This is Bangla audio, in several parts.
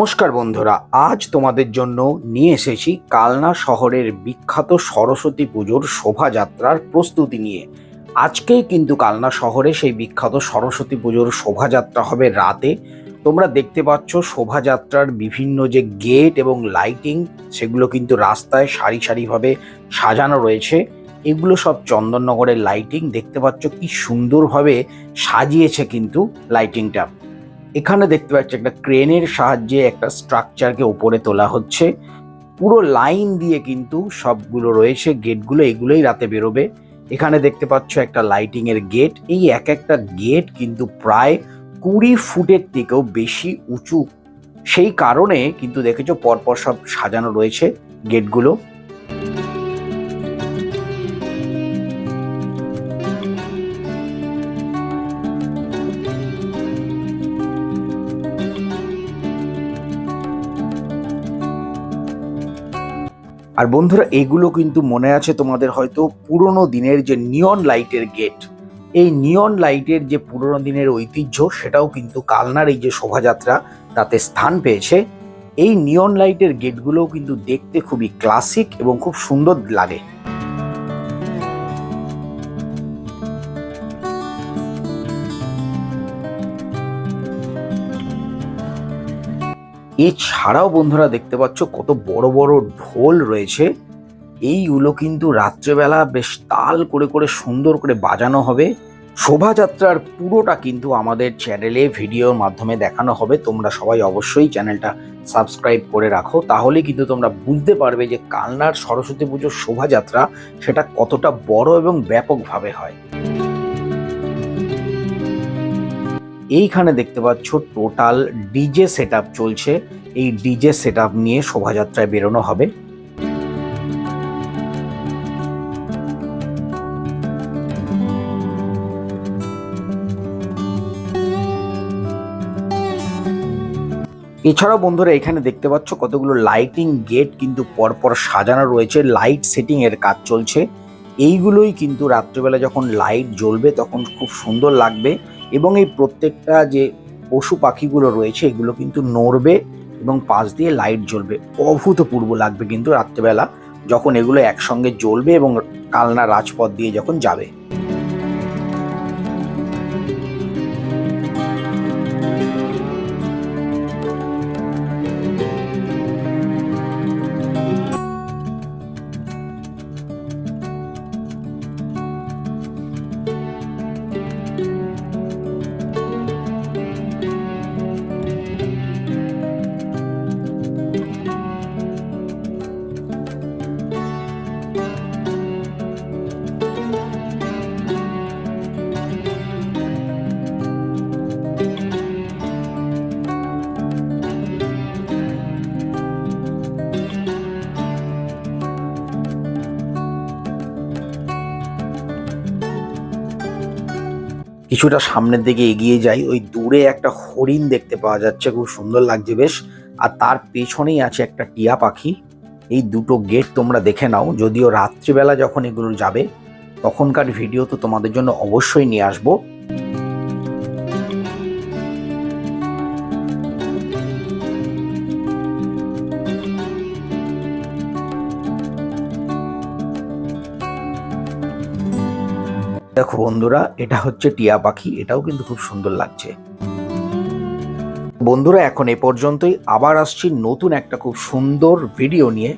নমস্কার বন্ধুরা, আজ তোমাদের জন্য নিয়ে এসেছি কালনা শহরের বিখ্যাত সরস্বতী পুজোর শোভাযাত্রার প্রস্তুতি নিয়ে। আজকেই কিন্তু কালনা শহরে সেই বিখ্যাত সরস্বতী পুজোর শোভাযাত্রা হবে রাতে। তোমরা দেখতে পাচ্ছ শোভাযাত্রার বিভিন্ন যে গেট এবং লাইটিং, সেগুলো কিন্তু রাস্তায় সারি সারিভাবে সাজানো রয়েছে। এগুলো সব চন্দননগরের লাইটিং, দেখতে পাচ্ছ কি সুন্দরভাবে সাজিয়েছে কিন্তু লাইটিংটা। এখানে দেখতে পাচ্ছি একটা ক্রেনের সাহায্যে একটা স্ট্রাকচারকে ওপরে তোলা হচ্ছে। পুরো লাইন দিয়ে কিন্তু সবগুলো রয়েছে, গেটগুলো এগুলোই রাতে বেরোবে। এখানে দেখতে পাচ্ছ একটা লাইটিং এর গেট। এই এক একটা গেট কিন্তু প্রায় কুড়ি ফুটের থেকেও বেশি উঁচু। সেই কারণে কিন্তু দেখেছ পরপর সব সাজানো রয়েছে গেটগুলো। আর বন্ধুরা, এগুলো কিন্তু মনে আছে তোমাদের হয়তো পুরনো দিনের যে নিয়ন লাইটের গেট এই নিয়ন লাইটের যে পুরনো দিনের ঐতিহ্য, সেটাও কিন্তু কালনার এই যে শোভাযাত্রা, তাতে স্থান পেয়েছে। এই নিয়ন লাইটের গেটগুলোও কিন্তু দেখতে খুবই ক্লাসিক এবং খুব সুন্দর লাগে। এছাড়াও বন্ধুরা দেখতে পাচ্ছ কত বড় বড় ঢোল রয়েছে। এইগুলো কিন্তু রাত্রেবেলা বেশ তাল করে করে সুন্দর করে বাজানো হবে। শোভাযাত্রার পুরোটা কিন্তু আমাদের চ্যানেলে ভিডিওর মাধ্যমে দেখানো হবে। তোমরা সবাই অবশ্যই চ্যানেলটা সাবস্ক্রাইব করে রাখো। তাহলে কিন্তু তোমরা বুঝতে পারবে যে কালনার সরস্বতী পুজোর শোভাযাত্রা সেটা কতটা বড় এবং ব্যাপকভাবে হয়। এইখানে দেখতে পাচ্ছ টোটাল ডিজে সেট চলছে। এই ডিজে সেট নিয়ে শোভাযাত্রায় বেরোনো হবে। এছাড়াও বন্ধুরা এখানে দেখতে পাচ্ছ কতগুলো লাইটিং গেট কিন্তু পরপর সাজানো রয়েছে। লাইট সেটিং এর কাজ চলছে। এইগুলোই কিন্তু রাত্রিবেলা যখন লাইট জ্বলবে তখন খুব সুন্দর লাগবে। এবং এই প্রত্যেকটা যে পশু পাখিগুলো রয়েছে, এগুলো কিন্তু নড়বে এবং পাশ দিয়ে লাইট জ্বলবে। অভূতপূর্ব লাগবে কিন্তু রাত্রেবেলা, যখন এগুলো একসঙ্গে জ্বলবে এবং কালনা রাজপথ দিয়ে যখন যাবে। কিছুটা সামনের দিকে এগিয়ে যাই। ওই দূরে একটা হরিণ দেখতে পাওয়া যাচ্ছে, খুব সুন্দর লাগছে বেশ। আর তার পেছনেই আছে একটা টিয়া পাখি। এই দুটো গেট তোমরা দেখে নাও, যদিও রাত্রিবেলা যখন এগুলো যাবে, তখনকার ভিডিও তো তোমাদের জন্য অবশ্যই নিয়ে আসব। দেখো বন্ধুরা, এটা হচ্ছে টিয়া পাখি, এটাও কিন্তু খুব সুন্দর লাগছে। বন্ধুরা, এখন এ পর্যন্তই। আবার আসছি নতুন একটা খুব সুন্দর ভিডিও নিয়ে।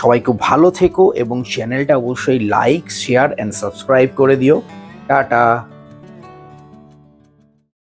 সবাই খুব ভালো থেকো এবং চ্যানেলটা অবশ্যই লাইক শেয়ার অ্যান্ড সাবস্ক্রাইব করে দিও। টাটা!